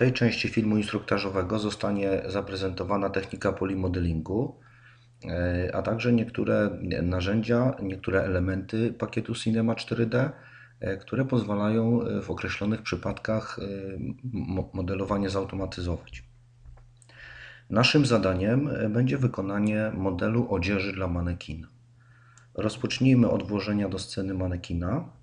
tej części filmu instruktażowego zostanie zaprezentowana technika polimodelingu, e, a także niektóre narzędzia, niektóre elementy pakietu Cinema 4D, e, które pozwalają e, w określonych przypadkach modelowanie zautomatyzować. Naszym zadaniem będzie wykonanie modelu odzieży dla manekina. Rozpocznijmy od włożenia do sceny manekina.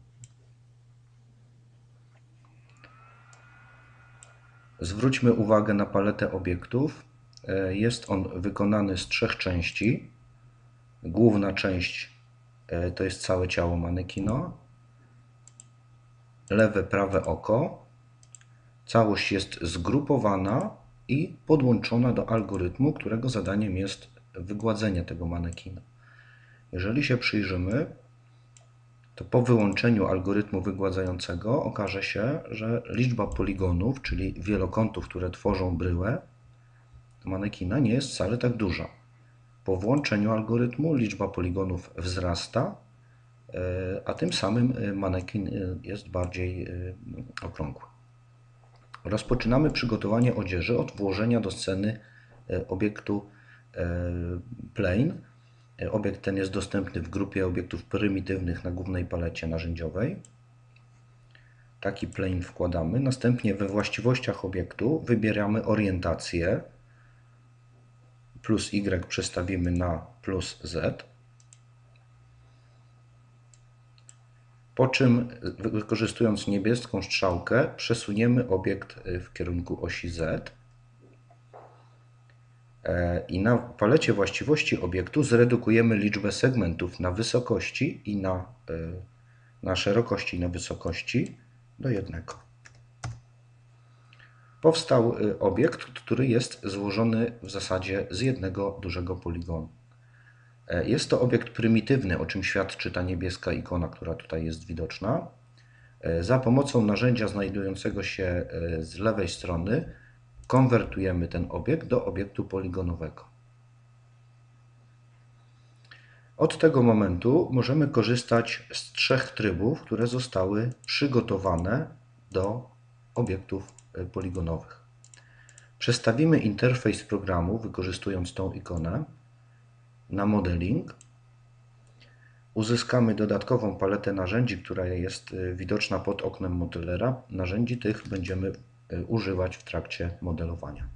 Zwróćmy uwagę na paletę obiektów. E, jest on wykonany z trzech części. Główna część e, to jest całe ciało manekina. Lewe, prawe oko. Całość jest zgrupowana i podłączona do algorytmu, którego zadaniem jest wygładzenie tego manekina. Jeżeli się przyjrzymy, to po wyłączeniu algorytmu wygładzającego okaże się, że liczba poligonów, czyli wielokątów, które tworzą bryłę manekina, nie jest wcale tak duża. Po włączeniu algorytmu liczba poligonów wzrasta, e, a tym samym e, manekin e, jest bardziej okrągły. Rozpoczynamy przygotowanie odzieży od włożenia do sceny obiektu plane Obiekt ten jest dostępny w grupie obiektów prymitywnych na głównej palecie narzędziowej. Taki plane wkładamy. Następnie we właściwościach obiektu wybieramy orientację. Plus Y przestawimy na plus Z. Po czym wykorzystując niebieską strzałkę przesuniemy obiekt w kierunku osi Z. E, I na palecie właściwości obiektu zredukujemy liczbę segmentów na wysokości i na, e, na szerokości i na wysokości do jednego. Powstał e, obiekt, który jest złożony w zasadzie z jednego dużego poligonu. Jest to obiekt prymitywny, o czym świadczy ta niebieska ikona, która tutaj jest widoczna. Za pomocą narzędzia znajdującego się z lewej strony konwertujemy ten obiekt do obiektu poligonowego. Od tego momentu możemy korzystać z trzech trybów, które zostały przygotowane do obiektów e, poligonowych. Przestawimy interfejs programu, wykorzystując tą ikonę, na modeling. Uzyskamy dodatkową paletę narzędzi, która jest e, widoczna pod oknem modelera. Narzędzi tych będziemy Y, używać w trakcie modelowania.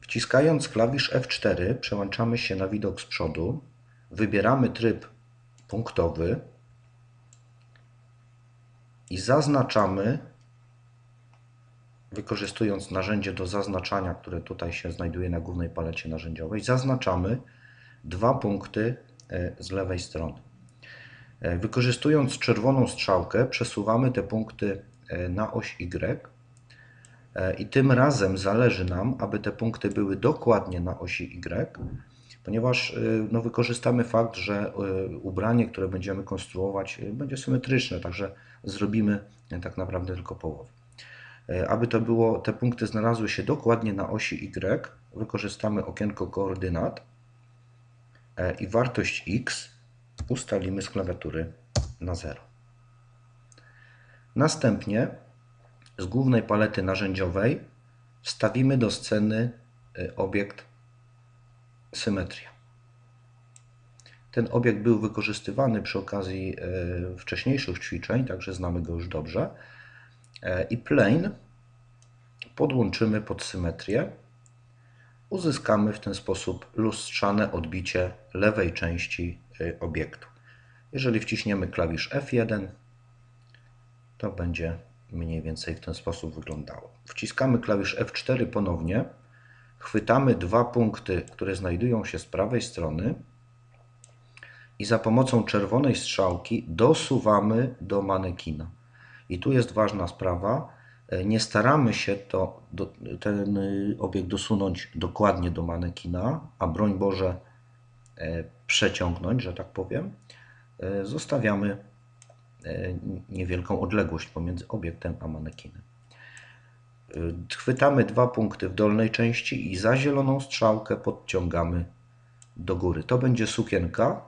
Wciskając klawisz F4 przełączamy się na widok z przodu, wybieramy tryb punktowy i zaznaczamy, wykorzystując narzędzie do zaznaczania, które tutaj się znajduje na głównej palecie narzędziowej, zaznaczamy dwa punkty y, z lewej strony. Y, wykorzystując czerwoną strzałkę przesuwamy te punkty na oś Y. E, I tym razem zależy nam, aby te punkty były dokładnie na osi Y, ponieważ e, no, wykorzystamy fakt, że ubranie, które będziemy konstruować, będzie symetryczne, także zrobimy tak naprawdę tylko połowę. Aby to było, te punkty znalazły się dokładnie na osi Y, wykorzystamy okienko koordynat i wartość x ustalimy z klawiatury na 0. Następnie z głównej palety narzędziowej wstawimy do sceny y, obiekt symetria. Ten obiekt był wykorzystywany przy okazji y, wcześniejszych ćwiczeń, także znamy go już dobrze. E, I plane podłączymy pod symetrię. Uzyskamy w ten sposób lustrzane odbicie lewej części y, obiektu. Jeżeli wciśniemy klawisz F1, to będzie mniej więcej w ten sposób wyglądało. Wciskamy klawisz F4 ponownie, chwytamy dwa punkty, które znajdują się z prawej strony i za pomocą czerwonej strzałki dosuwamy do manekina. I tu jest ważna sprawa, nie staramy się to, ten obiekt dosunąć dokładnie do manekina, a broń Boże e, przeciągnąć, że tak powiem. E, zostawiamy E, niewielką odległość pomiędzy obiektem a manekinem. E, chwytamy dwa punkty w dolnej części i za zieloną strzałkę podciągamy do góry. To będzie sukienka.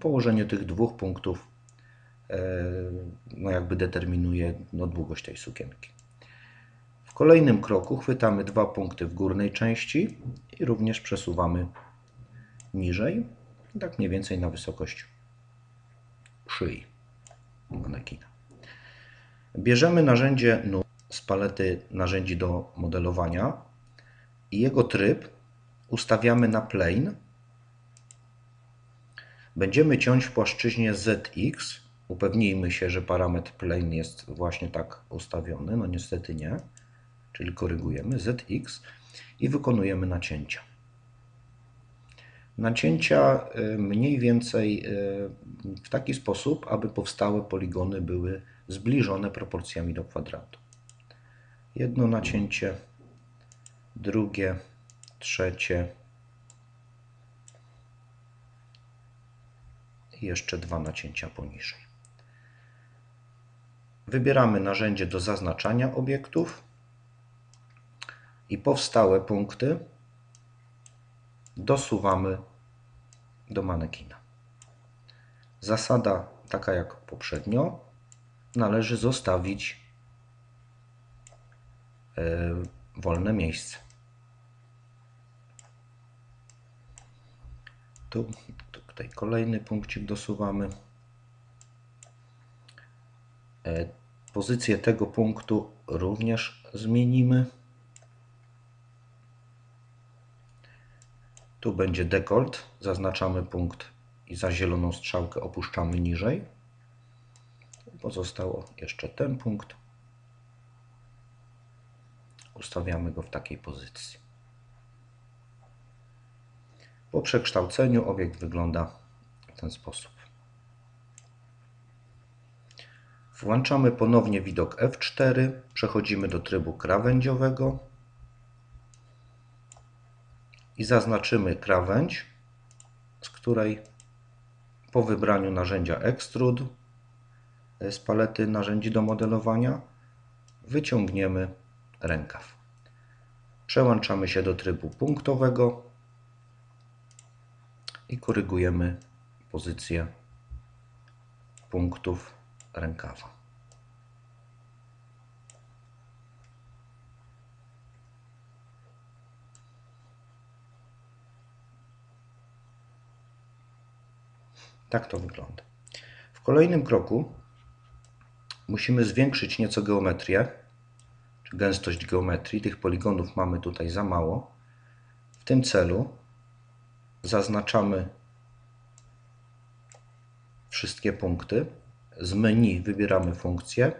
Położenie tych dwóch punktów e, no jakby determinuje no, długość tej sukienki. kolejnym kroku chwytamy dwa punkty w górnej części i również przesuwamy niżej, tak mniej więcej na wysokość szyi manekina. Bierzemy narzędzie nóg z palety narzędzi do modelowania i jego tryb ustawiamy na plane. Będziemy ciąć w płaszczyźnie ZX. Upewnijmy się, że parametr plane jest właśnie tak ustawiony. No niestety nie. Czyli korygujemy ZX i wykonujemy nacięcia. Nacięcia y, mniej więcej y, w taki sposób, aby powstałe poligony były zbliżone proporcjami do kwadratu. Jedno nacięcie, drugie, trzecie i jeszcze dwa nacięcia poniżej. Wybieramy narzędzie do zaznaczania obiektów i powstałe punkty dosuwamy do manekina. Zasada taka jak poprzednio, należy zostawić e, wolne miejsce. Tu tutaj kolejny punkcik dosuwamy. E, pozycję tego punktu również zmienimy. Tu będzie dekolt, zaznaczamy punkt i za zieloną strzałkę opuszczamy niżej. Pozostało jeszcze ten punkt. Ustawiamy go w takiej pozycji. Po przekształceniu obiekt wygląda w ten sposób. Włączamy ponownie widok F4, przechodzimy do trybu krawędziowego i zaznaczymy krawędź, z której po wybraniu narzędzia Extrude z palety narzędzi do modelowania wyciągniemy rękaw. Przełączamy się do trybu punktowego i korygujemy pozycję punktów rękawa. Tak to wygląda. W kolejnym kroku musimy zwiększyć nieco geometrię, czy gęstość geometrii. Tych poligonów mamy tutaj za mało. W tym celu zaznaczamy wszystkie punkty. Z menu wybieramy funkcję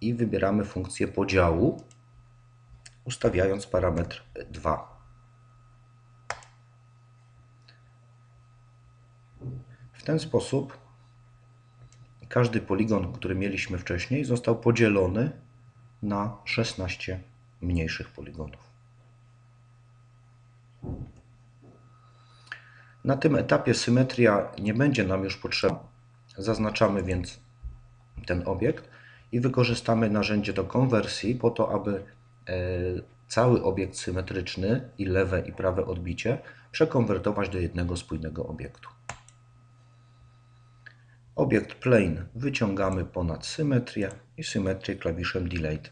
i wybieramy funkcję podziału, ustawiając parametr 2. W ten sposób każdy poligon, który mieliśmy wcześniej, został podzielony na 16 mniejszych poligonów. Na tym etapie symetria nie będzie nam już potrzebna. Zaznaczamy więc ten obiekt i wykorzystamy narzędzie do konwersji po to, aby e, cały obiekt symetryczny i lewe i prawe odbicie przekonwertować do jednego spójnego obiektu. Obiekt plane wyciągamy ponad symetrię i symetrię klawiszem Delete.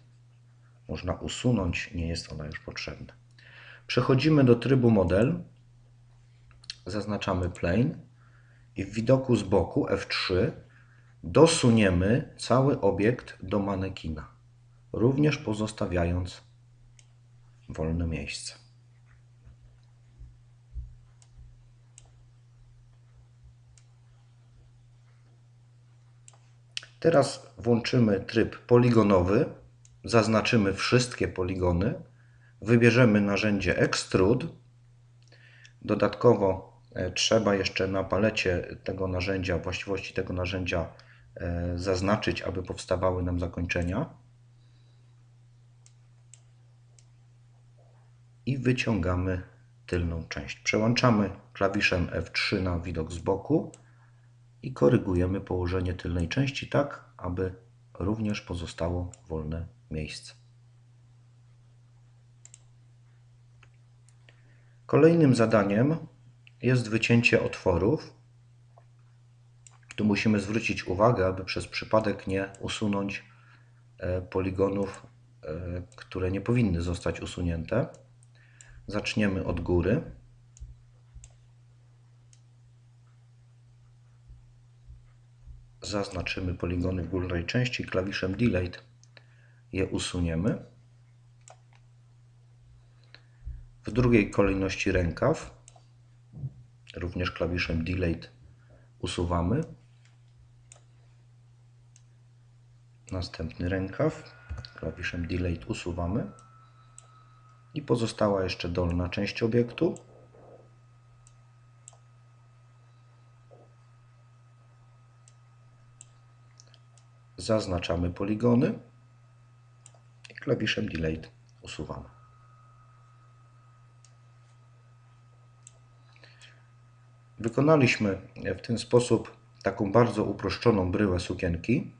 Można usunąć, nie jest ona już potrzebna. Przechodzimy do trybu model, zaznaczamy plane i w widoku z boku F3 dosuniemy cały obiekt do manekina, również pozostawiając wolne miejsce. Teraz włączymy tryb poligonowy, zaznaczymy wszystkie poligony, wybierzemy narzędzie Extrude. Dodatkowo e, trzeba jeszcze na palecie tego narzędzia, właściwości tego narzędzia e, zaznaczyć, aby powstawały nam zakończenia. I wyciągamy tylną część. Przełączamy klawiszem F3 na widok z boku i korygujemy położenie tylnej części tak, aby również pozostało wolne miejsce. Kolejnym zadaniem jest wycięcie otworów. Tu musimy zwrócić uwagę, aby przez przypadek nie usunąć e, poligonów które nie powinny zostać usunięte. Zaczniemy od góry. Zaznaczymy poligony w górnej części klawiszem Delete. Je usuniemy. W drugiej kolejności rękaw. Również klawiszem Delete usuwamy. Następny rękaw. Klawiszem Delete usuwamy. I pozostała jeszcze dolna część obiektu. Zaznaczamy poligony i klawiszem Delete usuwamy. Wykonaliśmy w ten sposób taką bardzo uproszczoną bryłę sukienki.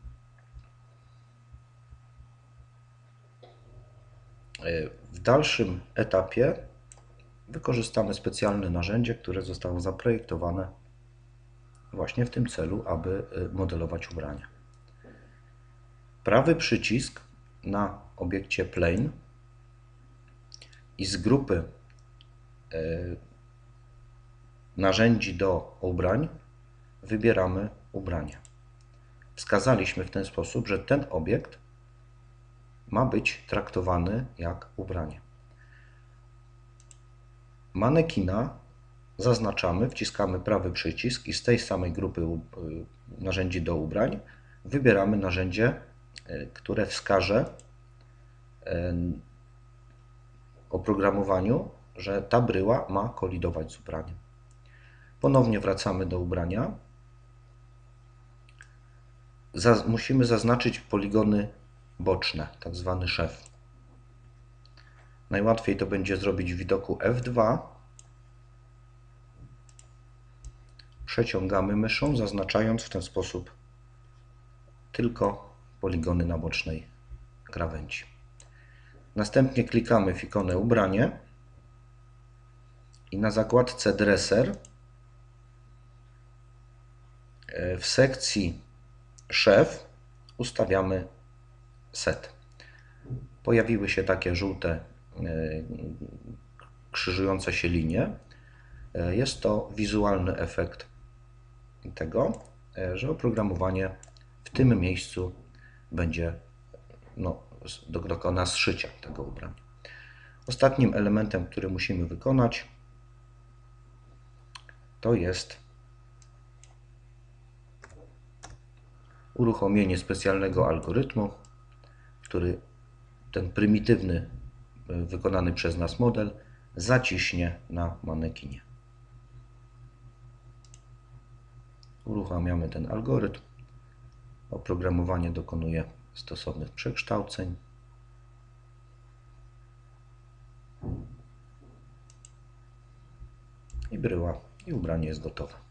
W dalszym etapie wykorzystamy specjalne narzędzie, które zostało zaprojektowane właśnie w tym celu, aby modelować ubrania. Prawy przycisk na obiekcie Plane i z grupy narzędzi do ubrań wybieramy ubranie. Wskazaliśmy w ten sposób, że ten obiekt ma być traktowany jak ubranie. Manekina zaznaczamy, wciskamy prawy przycisk i z tej samej grupy narzędzi do ubrań wybieramy narzędzie, które wskaże oprogramowaniu, że ta bryła ma kolidować z ubraniem. Ponownie wracamy do ubrania. Zaz musimy zaznaczyć poligony boczne, tak zwany szef. Najłatwiej to będzie zrobić w widoku F2. Przeciągamy myszą, zaznaczając w ten sposób tylko poligony na bocznej krawędzi. Następnie klikamy w ikonę ubranie i na zakładce dresser w sekcji szef ustawiamy set. Pojawiły się takie żółte e, krzyżujące się linie. E, jest to wizualny efekt tego, e, że oprogramowanie w tym miejscu będzie no, dokona zszycia tego ubrania. Ostatnim elementem, który musimy wykonać, to jest uruchomienie specjalnego algorytmu, który ten prymitywny, e, wykonany przez nas model zaciśnie na manekinie. Uruchamiamy ten algorytm. Oprogramowanie dokonuje stosownych przekształceń. I bryła i ubranie jest gotowe.